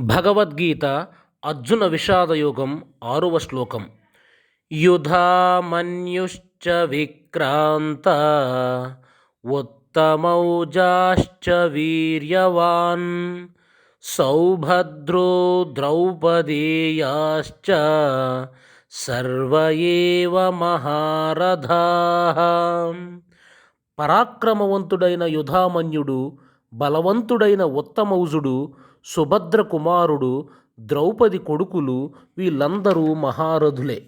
భగవద్గీత అర్జున విషాదయోగం ఆరవ శ్లోకం. యుధామన్యుశ్చ విక్రాంత ఉత్తమౌజాశ్చ వీర్యవాన్ సౌభద్రో ద్రౌపదేయాశ్చ సర్వ మహారథా. పరాక్రమవంతుడైన యుధామన్యుడు బలవంతుడైన ఉత్తమౌజుడు సుభద్ర కుమారుడు ద్రౌపది కొడుకులు వీళ్ళందరూ మహారథులే.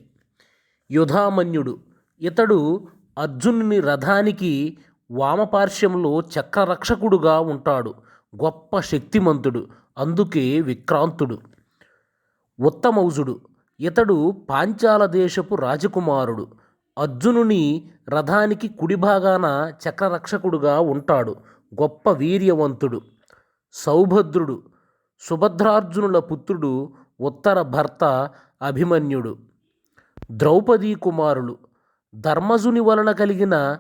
యుధామన్యుడు ఇతడు అర్జునుని రథానికి వామపార్శ్వంలో చక్రరక్షకుడుగా ఉంటాడు గొప్ప శక్తిమంతుడు అందుకే విక్రాంతుడు. ఉత్తమౌజుడు ఇతడు పాంచాల దేశపు రాజకుమారుడు అర్జునుని రథానికి కుడి భాగాన చక్రరక్షకుడుగా ఉంటాడు గొప్ప వీర్యవంతుడు సౌభద్రుడు సుభద్రార్జునుల పుత్రుడు ఉత్తర భర్త అభిమన్యుడు ద్రౌపదీ కుమారులు ధర్మజుని వలన కలిగిన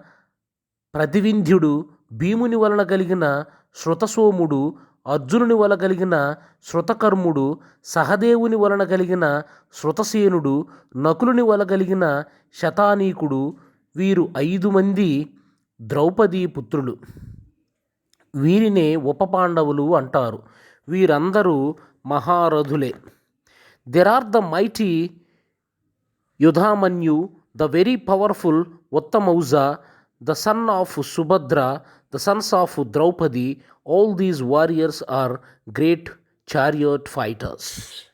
ప్రతివింధ్యుడు భీముని వలన కలిగిన శృతసోముడు అర్జునుని వలన కలిగిన శృతకర్ముడు సహదేవుని వలన కలిగిన శృతసేనుడు నకులుని వలన కలిగిన శతానీకుడు వీరు ఐదు మంది ద్రౌపదీ పుత్రులు. వీరినే ఉపపాండవులు అంటారు. వీరందరూ మహారథులే. There are the mighty Yudhamanyu the very powerful Uttamauja the son of Subhadra the sons of Draupadi all these warriors are great chariot fighters